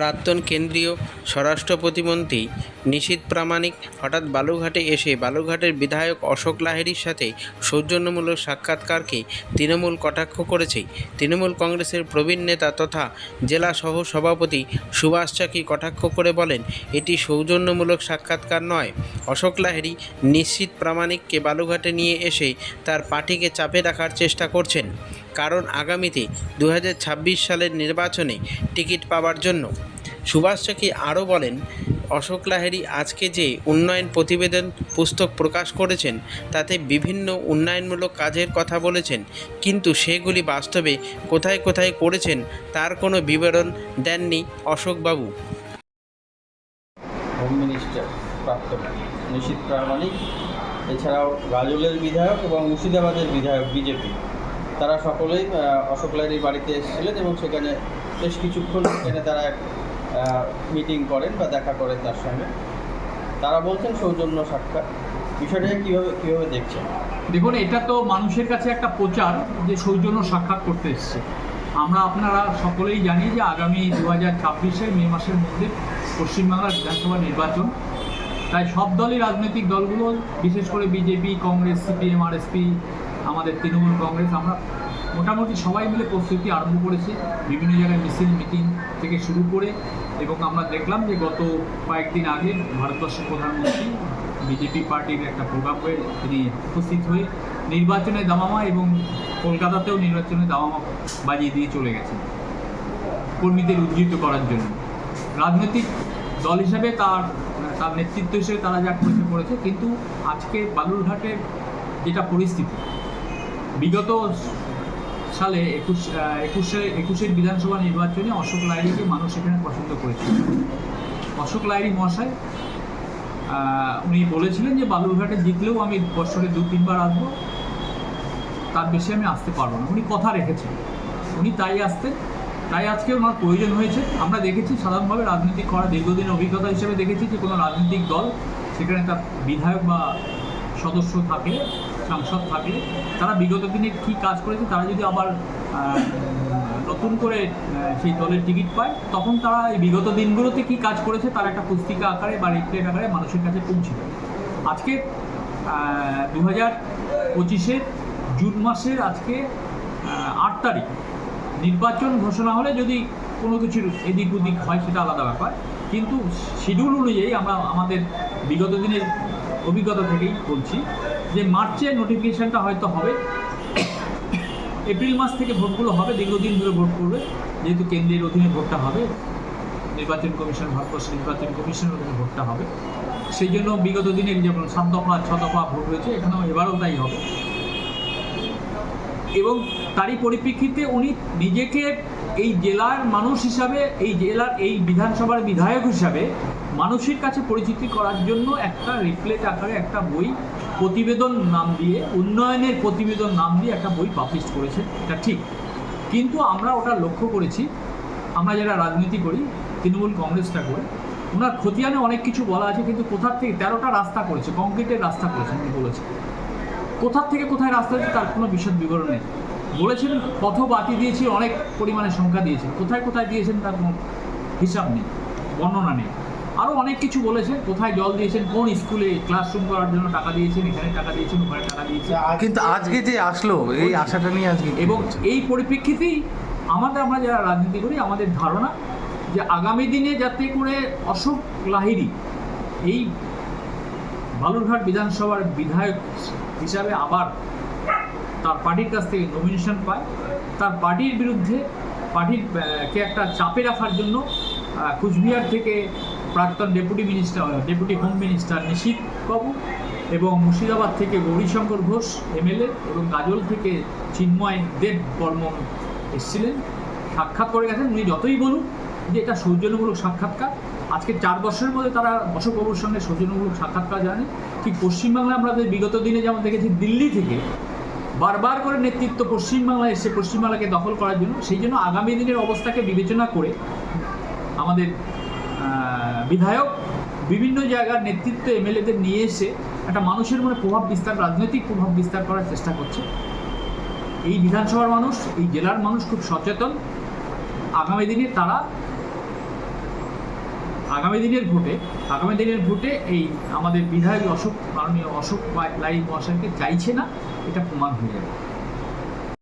প্রাক্তন কেন্দ্রীয় স্বরাষ্ট্র প্রতিমন্ত্রী নিশীথ প্রামাণিক হঠাৎ বালুঘাটে এসে বালুঘাটের বিধায়ক অশোক লাহিড়ীর সাথে সৌজন্যমূলক সাক্ষাৎকারকে তৃণমূল কটাক্ষ করেছে। তৃণমূল কংগ্রেসের প্রবীণ নেতা তথা জেলা সহ সভাপতি সুভাষ চাকি কটাক্ষ করে বলেন, এটি সৌজন্যমূলক সাক্ষাৎকার নয়। অশোক লাহিড়ী নিশ্চিত প্রামাণিককে বালুঘাটে নিয়ে এসে তার পার্টিকে চাপে রাখার চেষ্টা করছেন। কারণ আগামীতে দু হাজার ছাব্বিশ সালের নির্বাচনে টিকিট পাওয়ার জন্য সুভাষ চাকি আরও বলেন, অশোক লাহেরি আজকে যে উন্নয়ন প্রতিবেদন পুস্তক প্রকাশ করেছেন, তাতে বিভিন্ন উন্নয়নমূলক কাজের কথা বলেছেন, কিন্তু সেগুলি বাস্তবে কোথায় কোথায় করেছেন, তার কোনো বিবরণ দেননি অশোকবাবু। হোম মিনিস্টার প্রাক্তন প্রামাণিক, এছাড়াও গাজলের বিধায়ক এবং মুর্শিদাবাদের বিধায়ক বিজেপি। তারা সকলেই অশোক লাহিড়ীর বাড়িতে এসেছিলেন এবং সেখানে বেশ কিছুক্ষণ সেখানে তারা মিটিং করেন বা দেখা করেন তার সঙ্গে। তারা বলছেন সৌজন্য সাক্ষাৎ। বিষয়টাকে কীভাবে কীভাবে দেখছেন? দেখুন, এটা তো মানুষের কাছে একটা প্রচার যে সৌজন্য সাক্ষাৎ করতে এসছে। আমরা আপনারা সকলেই জানি যে আগামী দু হাজার ছাব্বিশে মে মাসের মধ্যে পশ্চিমবাংলার বিধানসভা নির্বাচন। তাই সব দলই রাজনৈতিক দলগুলো, বিশেষ করে বিজেপি, কংগ্রেস, সিপিএম, আরএসপি, আমাদের তৃণমূল কংগ্রেস, আমরা মোটামুটি সবাই মিলে প্রস্তুতি আরম্ভ করেছে। বিভিন্ন জায়গায় মিছিল, মিটিং থেকে শুরু করে এবং আমরা দেখলাম যে গত কয়েকদিন আগে ভারতবর্ষের প্রধানমন্ত্রী, বিজেপি পার্টির একটা প্রোগ্রামে তিনি উপস্থিত হয়ে নির্বাচনে দামামা এবং কলকাতাতেও নির্বাচনে দামামা বাজিয়ে দিয়ে চলে গেছেন। কর্মীদের উজ্জীবিত করার জন্য। রাজনৈতিক দল হিসাবে তার তার নেতৃত্ব হিসেবে তারা যা করেছে করেছে, কিন্তু আজকে বালুরঘাটের যেটা পরিস্থিতি, বিগত সালে একুশ একুশে, একুশের বিধানসভা নির্বাচনে অশোক লাহিড়ীকে মানুষ এখানে পছন্দ করেছিল। অশোক লাহিড়ী মহাশয় উনি বলেছিলেন যে বালুরঘাটে জিতলেও আমি বছরে দু, তিনবার আসব, তার বেশি আমি আসতে পারব না। উনি কথা রেখেছেন। উনি তাই আসতেন। তাই আজকে ওনার প্রয়োজন হয়েছে। আমরা দেখেছি সাধারণভাবে রাজনীতি করা দীর্ঘদিনের অভিজ্ঞতা হিসেবে দেখেছি যে কোনো রাজনৈতিক দল সেখানে তার বিধায়ক বা সদস্য থাকে সাংসদ থাকে, তারা বিগত দিনে কী কাজ করেছে, তারা যদি আবার নতুন করে সেই দলের টিকিট পায়, তখন তারা এই বিগত দিনগুলোতে কী কাজ করেছে, তার একটা পুস্তিকা আকারে বা রিপ্লেট আকারে মানুষের কাছে পৌঁছে আজকে দু হাজার পঁচিশের জুন মাসের আজকে আট তারিখ, নির্বাচন ঘোষণা হলে যদি কোনো কিছুর এদিক ওদিক হয় সেটা আলাদা ব্যাপার, কিন্তু শিডিউল অনুযায়ী আমরা আমাদের বিগত দিনের অভিজ্ঞতা থেকেই বলছি যে মার্চে নোটিফিকেশানটা হয়তো হবে। এপ্রিল মাস থেকে ভোটগুলো হবে, দীর্ঘদিন ধরে ভোট করবে। যেহেতু কেন্দ্রের অধীনে ভোটটা হবে, নির্বাচন কমিশন ভারতবর্ষ নির্বাচন কমিশনের অধীনে ভোটটা হবে। সেই জন্য বিগত দিনে যেমন সাত দফা, ছ দফা ভোট হয়েছে, এখানেও এবারও তাই হবে। এবং তারই পরিপ্রেক্ষিতে উনি নিজেকে এই জেলার মানুষ হিসাবে, এই জেলার এই বিধানসভার বিধায়ক হিসাবে মানুষের কাছে পরিচিতি করার জন্য একটা রিপ্লেট আকারে একটা বই প্রতিবেদন নাম দিয়ে, উন্নয়নের প্রতিবেদন নাম দিয়ে একটা বই পাবলিশ করেছে। এটা ঠিক। কিন্তু আমরা ওটা লক্ষ্য করেছি, আমরা যারা রাজনীতি করি, তৃণমূল কংগ্রেসটা করে, ওনার খতিয়ানে অনেক কিছু বলা আছে, কিন্তু কোথার থেকে তেরোটা রাস্তা করেছে কংক্রিটের রাস্তা করেছে, উনি বলেছে কোথার থেকে কোথায় রাস্তা হচ্ছে তার কোনো বিশদ বিবরণ নেই। বলেছেন, পথ বাতি দিয়েছি, অনেক পরিমাণে সংখ্যা দিয়েছেন কোথায় কোথায় দিয়েছেন তার কোনো হিসাব নেই, বর্ণনা নেই। আরও অনেক কিছু বলেছেন কোথায় জল দিয়েছেন কোন স্কুলে ক্লাসরুম করার জন্য টাকা দিয়েছেন এখানে টাকা দিয়েছেন ওখানে টাকা দিয়েছেন? কিন্তু আজকে যে আসলো এই আশাটা নিয়ে আজকে এবং এই পরিপ্রেক্ষিতেই আমাদের আমরা যারা রাজনীতি করি আমাদের ধারণা যে আগামী দিনে যাতে করে অশোক লাহিড়ী এই বালুরঘাট বিধানসভার বিধায়ক হিসাবে আবার তার পার্টির কাছ থেকে নমিনেশন পায় তার পার্টির বিরুদ্ধে পার্টির কে একটা চাপে রাখার জন্য কুচবিহার থেকে প্রাক্তন deputy minister deputy home minister Nishith babu এবং মুর্শিদাবাদ থেকে গৌরীশঙ্কর ঘোষ, এমএলএ এবং গাজল থেকে চিন্ময় দেব বর্মন এসেছিলেন। সাক্ষাৎ করে গেছেন। উনি যতই বলুন যে এটা সৌজন্যমূলক সাক্ষাৎকার। আজকে চার বছরের মধ্যে তারা অশোকবাবুর সঙ্গে সৌজন্যমূলক সাক্ষাৎকার জানে ঠিক পশ্চিমবাংলায় আমরা বিগত দিনে যেমন দেখেছি, দিল্লি থেকে বারবার করে নেতৃত্ব পশ্চিমবাংলায় এসে পশ্চিমবাংলাকে দখল করার জন্য, সেই জন্য আগামী দিনের অবস্থাকে বিবেচনা করে আমাদের বিধায়ক বিভিন্ন জায়গার নেতৃত্ব এমএলএদের নিয়ে এসে একটা মানুষের মনে প্রভাব বিস্তার, রাজনৈতিক প্রভাব বিস্তার করার চেষ্টা করছে। এই বিধানসভার মানুষ, এই জেলার মানুষ খুব সচেতন। আগামী দিনে তারা, আগামী দিনের ভোটে, আগামী দিনের ভোটে এই আমাদের বিধায়ক অশোক, মাননীয় অশোক লাই মহাশয়কে চাইছে না, এটা প্রমাণ হয়ে যাবে।